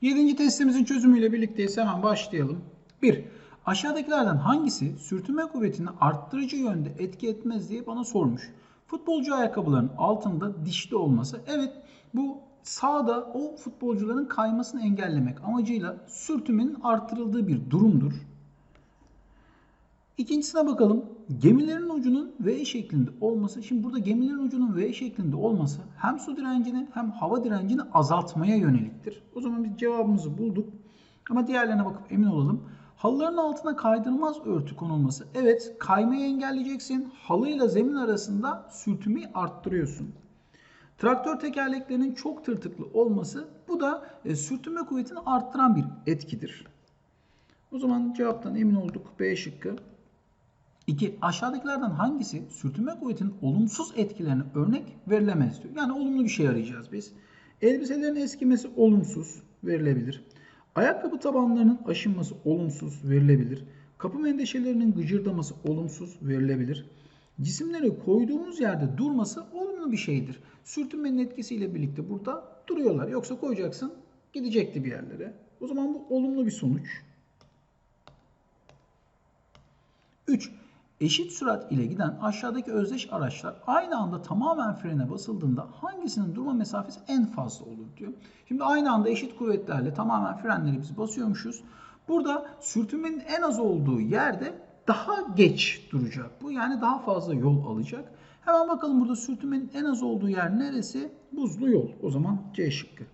Yedinci testimizin çözümüyle birlikteyiz. Hemen başlayalım. 1. Aşağıdakilerden hangisi sürtünme kuvvetini arttırıcı yönde etki etmez diye bana sormuş. Futbolcu ayakkabılarının altında dişli olması. Evet bu sağda o futbolcuların kaymasını engellemek amacıyla sürtünmenin arttırıldığı bir durumdur. İkincisine bakalım. Gemilerin ucunun V şeklinde olması. Şimdi burada gemilerin ucunun V şeklinde olması hem su direncini hem hava direncini azaltmaya yöneliktir. O zaman biz cevabımızı bulduk. Ama diğerlerine bakıp emin olalım. Halıların altına kaydırmaz örtü konulması. Evet kaymayı engelleyeceksin. Halıyla zemin arasında sürtünmeyi arttırıyorsun. Traktör tekerleklerinin çok tırtıklı olması bu da e, sürtünme kuvvetini arttıran bir etkidir. O zaman cevaptan emin olduk. B şıkkı. 2. Aşağıdakilerden hangisi sürtünme kuvvetinin olumsuz etkilerine örnek verilemez diyor. Yani olumlu bir şey arayacağız biz. Elbiselerin eskimesi olumsuz verilebilir. Ayakkabı tabanlarının aşınması olumsuz verilebilir. Kapı mendeşelerinin gıcırdaması olumsuz verilebilir. Cisimleri koyduğumuz yerde durması olumlu bir şeydir. Sürtünmenin etkisiyle birlikte burada duruyorlar. Yoksa koyacaksın gidecekti bir yerlere. O zaman bu olumlu bir sonuç. 3. Eşit sürat ile giden aşağıdaki özdeş araçlar aynı anda tamamen frene basıldığında hangisinin durma mesafesi en fazla olur diyor. Şimdi aynı anda eşit kuvvetlerle tamamen frenleri biz basıyormuşuz. Burada sürtünmenin en az olduğu yerde daha geç duracak bu. Yani daha fazla yol alacak. Hemen bakalım burada sürtünmenin en az olduğu yer neresi? Buzlu yol. O zaman C şıkkı.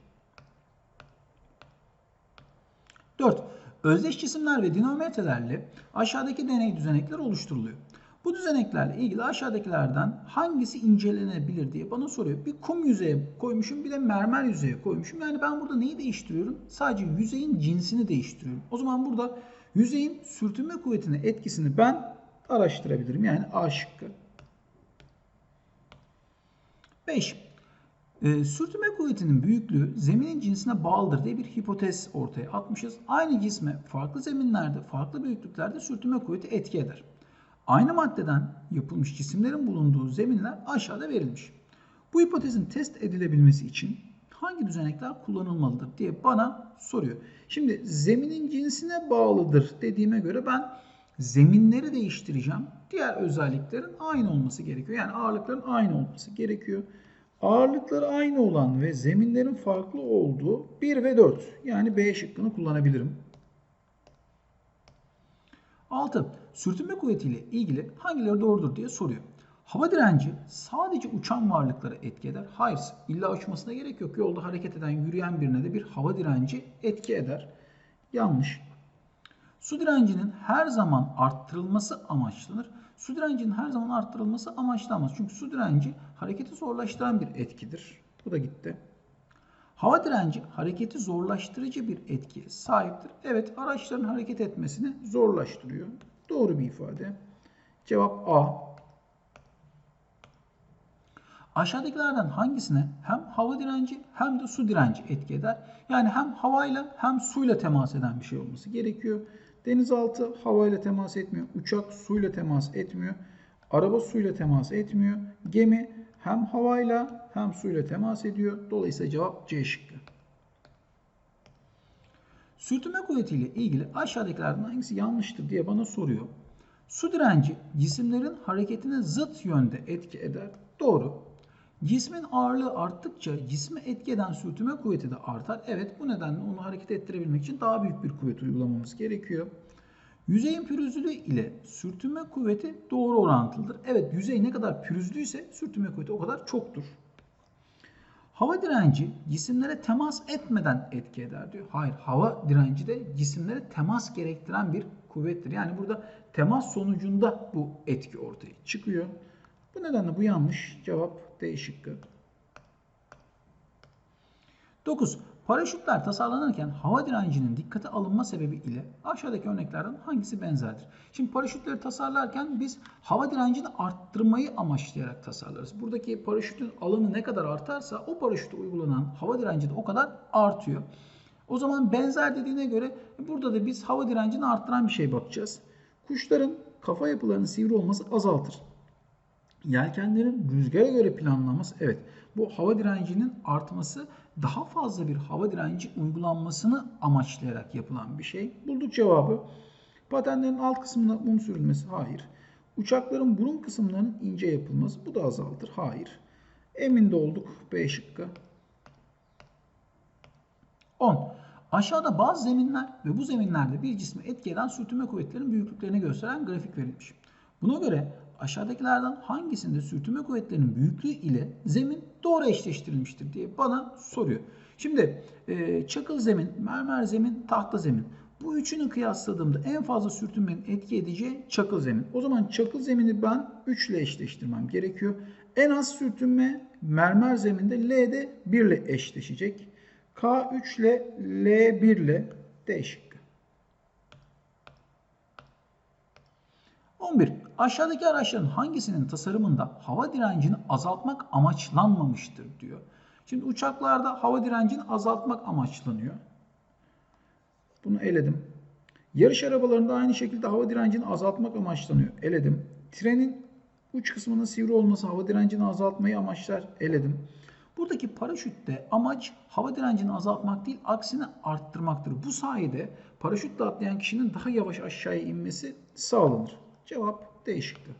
4. Özdeş cisimler ve dinamometrelerle aşağıdaki deney düzenekler oluşturuluyor. Bu düzeneklerle ilgili aşağıdakilerden hangisi incelenebilir diye bana soruyor. Bir kum yüzeye koymuşum bir de mermer yüzeye koymuşum. Yani ben burada neyi değiştiriyorum? Sadece yüzeyin cinsini değiştiriyorum. O zaman burada yüzeyin sürtünme kuvvetine etkisini ben araştırabilirim. Yani A şıkkı. 5. E, sürtünme kuvvetinin büyüklüğü zeminin cinsine bağlıdır diye bir hipotez ortaya atmışız. Aynı cisme farklı zeminlerde, farklı büyüklüklerde sürtünme kuvveti etki eder. Aynı maddeden yapılmış cisimlerin bulunduğu zeminler aşağıda verilmiş. Bu hipotezin test edilebilmesi için hangi düzenekler kullanılmalıdır diye bana soruyor. Şimdi zeminin cinsine bağlıdır dediğime göre ben zeminleri değiştireceğim. Diğer özelliklerin aynı olması gerekiyor. Yani ağırlıkların aynı olması gerekiyor. Ağırlıkları aynı olan ve zeminlerin farklı olduğu 1 ve 4 yani B şıkkını kullanabilirim. 6. Sürtünme kuvvetiyle ilgili hangileri doğrudur diye soruyor. Hava direnci sadece uçan varlıklara etki eder. Hayır, illa uçmasına gerek yok. Yolda hareket eden, yürüyen birine de bir hava direnci etki eder. Yanlış. Su direncinin her zaman arttırılması amaçlanır. Su direncinin her zaman arttırılması amaçlanmaz. Çünkü su direnci hareketi zorlaştıran bir etkidir. Bu da gitti. Hava direnci hareketi zorlaştırıcı bir etkiye sahiptir. Evet araçların hareket etmesini zorlaştırıyor. Doğru bir ifade. Cevap A. Aşağıdakilerden hangisine hem hava direnci hem de su direnci etki eder? Yani hem havayla hem suyla temas eden bir şey olması gerekiyor. Denizaltı havayla temas etmiyor. Uçak suyla temas etmiyor. Araba suyla temas etmiyor. Gemi hem havayla hem suyla temas ediyor. Dolayısıyla cevap C şıkkı. Sürtünme kuvvetiyle ilgili aşağıdakilerden hangisi yanlıştır diye bana soruyor. Su direnci cisimlerin hareketine zıt yönde etki eder. Doğru. Cismin ağırlığı arttıkça cisme etki eden sürtünme kuvveti de artar. Evet bu nedenle onu hareket ettirebilmek için daha büyük bir kuvvet uygulamamız gerekiyor. Yüzeyin pürüzlülüğü ile sürtünme kuvveti doğru orantılıdır. Evet yüzey ne kadar pürüzlüyse sürtünme kuvveti o kadar çoktur. Hava direnci cisimlere temas etmeden etki eder diyor. Hayır hava direnci de cisimlere temas gerektiren bir kuvvettir. Yani burada temas sonucunda bu etki ortaya çıkıyor. Bu nedenle bu yanlış. Cevap D şıkkı. 9. Paraşütler tasarlanırken hava direncinin dikkate alınma sebebi ile aşağıdaki örneklerden hangisi benzerdir? Şimdi paraşütleri tasarlarken biz hava direncini arttırmayı amaçlayarak tasarlarız. Buradaki paraşütün alanı ne kadar artarsa o paraşüte uygulanan hava direnci de o kadar artıyor. O zaman benzer dediğine göre burada da biz hava direncini arttıran bir şey bakacağız. Kuşların kafa yapılarının sivri olması azaltır. Yelkenlerin rüzgara göre planlanması evet bu hava direncinin artması daha fazla bir hava direnci uygulanmasını amaçlayarak yapılan bir şey. Bulduk cevabı. Patenlerin alt kısmına mum sürülmesi hayır. Uçakların burun kısımlarının ince yapılması bu da azaltır. Hayır. Emin de olduk. B şıkkı. 10. Aşağıda bazı zeminler ve bu zeminlerde bir cismi etki eden sürtünme kuvvetlerinin büyüklüklerini gösteren grafik verilmiş. Buna göre aşağıdakilerden hangisinde sürtünme kuvvetlerinin büyüklüğü ile zemin doğru eşleştirilmiştir diye bana soruyor. Şimdi e, çakıl zemin, mermer zemin, tahta zemin. Bu üçünü kıyasladığımda en fazla sürtünmenin etki edeceği çakıl zemin. O zaman çakıl zemini ben 3 ile eşleştirmem gerekiyor. En az sürtünme mermer zeminde L'de 1 ile eşleşecek. K3 ile L1 ile D şıkkı. 11. Aşağıdaki araçların hangisinin tasarımında hava direncini azaltmak amaçlanmamıştır diyor. Şimdi uçaklarda hava direncini azaltmak amaçlanıyor. Bunu eledim. Yarış arabalarında aynı şekilde hava direncini azaltmak amaçlanıyor. Eledim. Trenin uç kısmının sivri olması hava direncini azaltmayı amaçlar. Eledim. Buradaki paraşütte amaç hava direncini azaltmak değil, aksine arttırmaktır. Bu sayede paraşütle atlayan kişinin daha yavaş aşağıya inmesi sağlanır. Cevap D şıkkı.